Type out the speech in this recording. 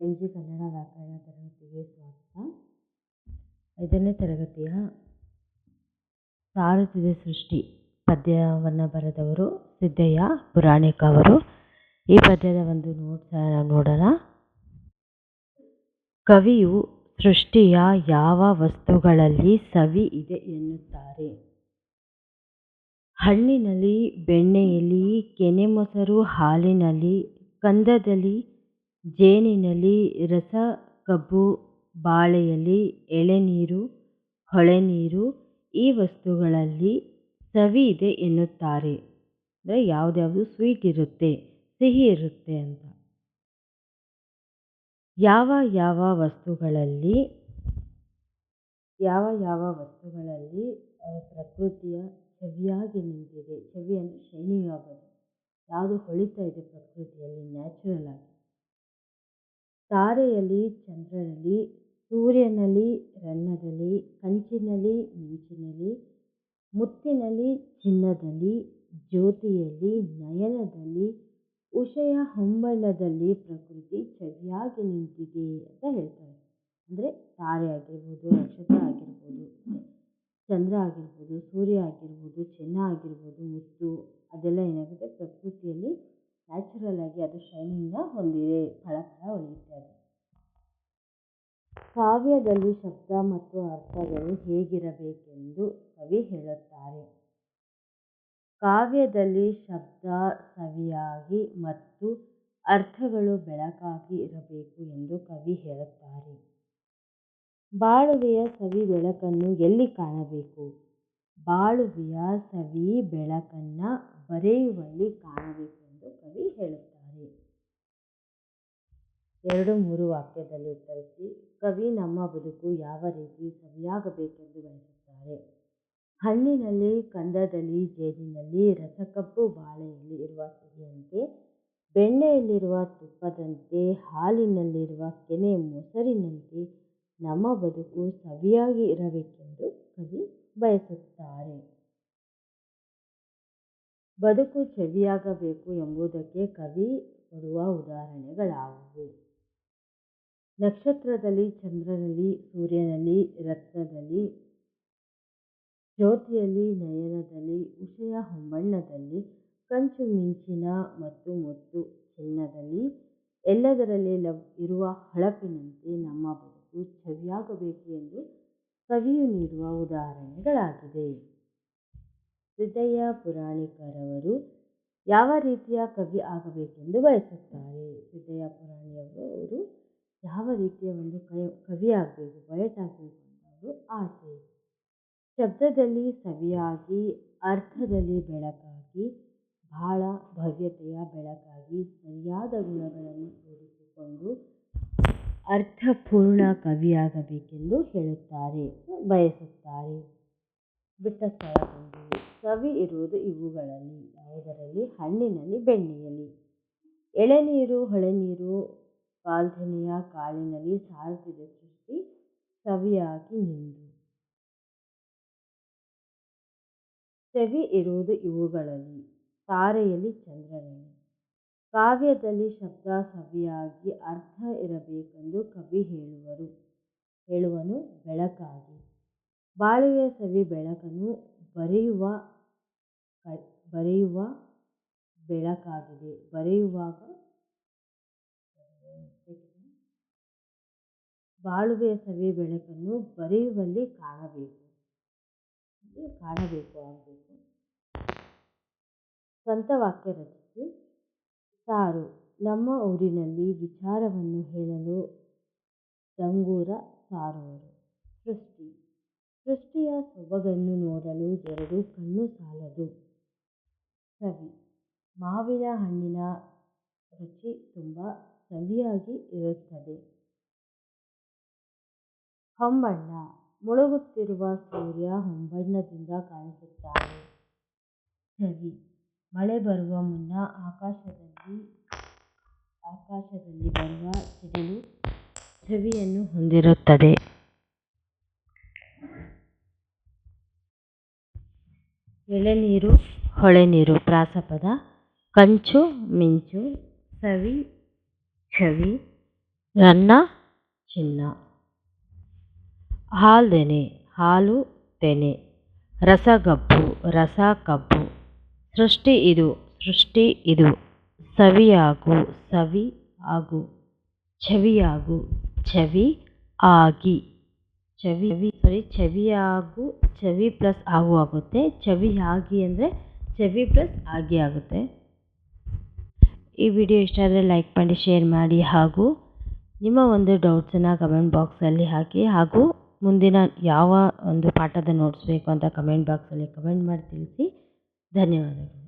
N G Kannada ವ್ಯಾಕರಣ ತರಗತಿಗೆ ಸ್ವಾಗತ. ಐದನೇ ತರಗತಿಯ ಸಾರುತ್ತಿದೆ ಸೃಷ್ಟಿ ಪದ್ಯವನ್ನು ಬರೆದವರು ಸಿದ್ದಯ್ಯ ಪುರಾಣಿಕ ಅವರು. ಈ ಪದ್ಯದ ಒಂದು ನೋಟ್ಸ್ ನಾವು ನೋಡೋಣ. ಕವಿಯು ಸೃಷ್ಟಿಯ ಯಾವ ವಸ್ತುಗಳಲ್ಲಿ ಸವಿ ಇದೆ ಎನ್ನುತ್ತಾರೆ. ಹಣ್ಣಿನಲ್ಲಿ, ಬೆಣ್ಣೆಯಲ್ಲಿ, ಕೆನೆ ಮೊಸರು ಹಾಲಿನಲ್ಲಿ, ಕಂದದಲ್ಲಿ ಜೇನಿನಲ್ಲಿ ರಸ, ಕಬ್ಬು, ಬಾಳೆಯಲ್ಲಿ ಎಳೆನೀರು ಹೊಳೆನೀರು ಈ ವಸ್ತುಗಳಲ್ಲಿ ಸವಿ ಇದೆ ಎನ್ನುತ್ತಾರೆ. ಅಂದರೆ ಯಾವುದ್ಯಾವುದು ಸ್ವೀಟ್ ಇರುತ್ತೆ, ಸಿಹಿ ಇರುತ್ತೆ ಅಂತ. ಯಾವ ಯಾವ ವಸ್ತುಗಳಲ್ಲಿ, ಯಾವ ಯಾವ ವಸ್ತುಗಳಲ್ಲಿ ಪ್ರಕೃತಿಯ ಸವಿಯಾಗಿ ನಿಂತಿದೆ ಸವಿ ಅಂದರೆ ಯಾವುದು ಹೊಳಿತಾ ಇದೆ ಪ್ರಕೃತಿಯಲ್ಲಿ ನ್ಯಾಚುರಲ್ ಆಗಿ. ತಾರೆಯಲ್ಲಿ, ಚಂದ್ರನಲ್ಲಿ, ಸೂರ್ಯನಲ್ಲಿ ರನ್ನದಲ್ಲಿ ಕಂಚಿನಲ್ಲಿ ಮಿಂಚಿನಲ್ಲಿ ಮುತ್ತಿನಲ್ಲಿ, ಚಿನ್ನದಲ್ಲಿ, ಜ್ಯೋತಿಯಲ್ಲಿ, ನಯನದಲ್ಲಿ, ಉಷಯ ಹೊಂಬಣ್ಣದಲ್ಲಿ ಪ್ರಕೃತಿ ಸರಿಯಾಗಿ ನಿಂತಿದೆ ಅಂತ ಹೇಳ್ತಾರೆ. ಅಂದರೆ ತಾರೆ ಆಗಿರ್ಬೋದು, ನಕ್ಷತ್ರ ಆಗಿರ್ಬೋದು, ಚಂದ್ರ ಆಗಿರ್ಬೋದು, ಸೂರ್ಯ ಆಗಿರ್ಬೋದು, ಚಿನ್ನ ಆಗಿರ್ಬೋದು, ಮುತ್ತು, ಅದೆಲ್ಲ ಏನಾಗುತ್ತೆ? ಪ್ರಕೃತಿಯಲ್ಲಿ ನ್ಯಾಚುರಲ್ ಆಗಿ ಅದು ಶೈನಿಂಗ್ನ ಹೊಂದಿದೆ ಫಳ ಫಳ ಹೊಳೆಯುತ್ತೆ ಕಾವ್ಯದಲ್ಲಿ ಶಬ್ದ ಮತ್ತು ಅರ್ಥಗಳು ಹೇಗಿರಬೇಕೆಂದು ಕವಿ ಹೇಳುತ್ತಾರೆ. ಕಾವ್ಯದಲ್ಲಿ ಶಬ್ದ ಸವಿಯಾಗಿ ಮತ್ತು ಅರ್ಥಗಳು ಬೆಳಕಾಗಿ ಇರಬೇಕು ಎಂದು ಕವಿ ಹೇಳುತ್ತಾರೆ. ಬಾಳುವೆಯ ಸವಿ ಬೆಳಕನ್ನು ಎಲ್ಲಿ ಕಾಣಬೇಕು? ಬಾಳುವೆಯ ಸವಿ ಬೆಳಕನ್ನು ಬರೆಯುವಲ್ಲಿ ಕಾಣಬೇಕು ಎಂದು ಕವಿ ಹೇಳುತ್ತಾರೆ. ಎರಡು ಮೂರು ವಾಕ್ಯದಲ್ಲಿ ಉತ್ತರಿಸಿ, ಕವಿ, ನಮ್ಮ ಬದುಕು ಯಾವ ರೀತಿ ಸವಿಯಾಗಬೇಕೆಂದು ಬಯಸುತ್ತಾರೆ? ಹಣ್ಣಿನಲ್ಲಿ, ಕಂದದಲ್ಲಿ, ಜೇನಿನಲ್ಲಿ, ರಸಕಬ್ಬು, ಬಾಳೆಯಲ್ಲಿ ಇರುವ ಸಿಹಿಯಂತೆ, ಬೆಣ್ಣೆಯಲ್ಲಿರುವ ತುಪ್ಪದಂತೆ, ಹಾಲಿನಲ್ಲಿರುವ ಕೆನೆ ಮೊಸರಿನಂತೆ ನಮ್ಮ ಬದುಕು ಸವಿಯಾಗಿ ಇರಬೇಕೆಂದು ಕವಿ ಬಯಸುತ್ತಾರೆ. ಬದುಕು ಸವಿಯಾಗಬೇಕು ಎಂಬುದಕ್ಕೆ ಕವಿ ಕೊಡುವ ಉದಾಹರಣೆಗಳಾವುವು? ನಕ್ಷತ್ರದಲ್ಲಿ, ಚಂದ್ರನಲ್ಲಿ, ಸೂರ್ಯನಲ್ಲಿ, ರತ್ನದಲ್ಲಿ, ಜ್ಯೋತಿಯಲ್ಲಿ, ನಯನದಲ್ಲಿ, ಉಷಯ ಹೊಂಬಣ್ಣದಲ್ಲಿ, ಕಂಚು ಮಿಂಚಿನ ಮತ್ತು ಮುತ್ತು ಚಿನ್ನದಲ್ಲಿ, ಎಲ್ಲದರಲ್ಲಿ ಲವ್ ಇರುವ ಹಳಪಿನಂತೆ ನಮ್ಮ ಬದುಕು ಚವಿಯಾಗಬೇಕು ಎಂದು ಕವಿಯು ನೀಡುವ ಉದಾಹರಣೆಗಳಾಗಿದೆ ಹೃದಯ ಪುರಾಣಿಕರವರು ಯಾವ ರೀತಿಯ ಕವಿ ಆಗಬೇಕೆಂದು ಬಯಸುತ್ತಾರೆ? ಹೃದಯ ಪುರಾಣಿಯವರು ಯಾವ ರೀತಿಯ ಒಂದು ಕವಿ ಆಗಬೇಕು ಪೊಯೆಟ್ ಆಗಬೇಕು ಅಂತ ಅವರು ಆಸೆ. ಶಬ್ದದಲ್ಲಿ ಸವಿಯಾಗಿ, ಅರ್ಥದಲ್ಲಿ ಬೆಳಕಾಗಿ, ಬಹಳ ಭವ್ಯತೆಯ ಬೆಳಕಾಗಿ ಸರಿಯಾದ ಗುಣಗಳನ್ನು ಕೂಡಿಸಿಕೊಂಡು ಅರ್ಥಪೂರ್ಣ ಕವಿಯಾಗಬೇಕೆಂದು ಹೇಳುತ್ತಾರೆ, ಬಯಸುತ್ತಾರೆ. ಬಿಟ್ಟ ಸ್ಥಳದಲ್ಲಿ ಸವಿ ಇರುವುದು ಇವುಗಳಲ್ಲಿ ಯಾವುದರಲ್ಲಿ? ಹಣ್ಣಿನಲ್ಲಿ ಬೆಣ್ಣೆಯಲ್ಲಿ. ಎಳೆನೀರು, ಹೊಳೆನೀರು ಪಾಲ್ಧನೆಯ ಕಾಲಿನಲ್ಲಿ ಸಾರುತ್ತಿದೆ ಸೃಷ್ಟಿ ಸವಿಯಾಗಿ ನಿಂದು. ಸವಿ ಇರುವುದು ಇವುಗಳಲ್ಲಿ, ತಾರೆಯಲ್ಲಿ ಚಂದ್ರನಲ್ಲಿ. ಕಾವ್ಯದಲ್ಲಿ ಶಬ್ದ ಸವಿಯಾಗಿ ಅರ್ಥ ಇರಬೇಕೆಂದು ಕವಿ ಹೇಳುವರು, ಹೇಳುವನು ಬೆಳಕಾಗಿ. ಬಾಳೆಯ ಸವಿ ಬೆಳಕನ್ನು ಬರೆಯುವ ಬರೆಯುವ ಬೆಳಕಾಗಿದೆ. ಬರೆಯುವಾಗ ಬಾಳುವೆಯ ಸವಿ ಬೆಳಕನ್ನು ಬರೆಯುವಲ್ಲಿ ಕಾಣಬೇಕು. ಕಾಣಬೇಕು ಆಗಬೇಕು ಸ್ವಂತ ವಾಕ್ಯ ರಚಿಸಿ. ಸಾರು, ನಮ್ಮ ಊರಿನಲ್ಲಿ ವಿಚಾರವನ್ನು ಹೇಳಲು ಡಂಗೂರ ಸಾರುವರು. ಸೃಷ್ಟಿ, ಸೃಷ್ಟಿಯ ಸೊಬಗನ್ನು ನೋಡಲು ಎರಡು ಕಣ್ಣು ಸಾಲದು. ಸವಿ, ಮಾವಿನ ಹಣ್ಣಿನ ರುಚಿ ತುಂಬ ಸವಿಯಾಗಿ ಇರುತ್ತದೆ. ಹೊಂಬಣ್ಣ ಮುಳುಗುತ್ತಿರುವ ಸೂರ್ಯ ಹೊಂಬಣ್ಣದಿಂದ ಕಾಣಿಸುತ್ತಾನೆ ಸವಿ ಮಳೆ ಬರುವ ಮುನ್ನ ಆಕಾಶದಲ್ಲಿ ಆಕಾಶದಲ್ಲಿ ಬರುವ ಸಿಡಿಲು ಸವಿಯನ್ನು ಹೊಂದಿರುತ್ತದೆ. ಎಳೆನೀರು ಹೊಳೆನೀರು ಪ್ರಾಸಪದ ಕಂಚು, ಮಿಂಚು, ಸವಿ, ಛವಿ, ರನ್ನ, ಚಿನ್ನ. ಹಾಲ್ದೆನೆ ಹಾಲು ತೆನೆ. ರಸಗಬ್ಬು ರಸ ಕಬ್ಬು ಸೃಷ್ಟಿ ಇದು ಸೃಷ್ಟಿ ಇದು. ಸವಿಯಾಗು, ಸವಿ ಆಗು. ಚವಿಯಾಗು ಚವಿ ಆಗಿ. ಚವಿ ಸಾರಿ ಚವಿಯಾಗು ಚವಿ ಪ್ಲಸ್ ಆಗು ಆಗುತ್ತೆ. ಚವಿಯಾಗಿ ಅಂದರೆ ಚವಿ ಪ್ಲಸ್ ಆಗಿ ಆಗುತ್ತೆ. ಈ ವಿಡಿಯೋ ಇಷ್ಟ ಆದರೆ ಲೈಕ್ ಮಾಡಿ ಶೇರ್ ಮಾಡಿ ಹಾಗೂ ನಿಮ್ಮ ಒಂದು ಡೌಟ್ಸನ್ನು ಕಮೆಂಟ್ ಬಾಕ್ಸಲ್ಲಿ ಹಾಕಿ ಹಾಗೂ ಮುಂದಿನ ಯಾವ ಒಂದು ಪಾಠದ ನೋಟ್ಸ್ ಬೇಕು ಅಂತ ಕಮೆಂಟ್ ಬಾಕ್ಸಲ್ಲಿ ಕಮೆಂಟ್ ಮಾಡಿ ತಿಳಿಸಿ. ಧನ್ಯವಾದಗಳು.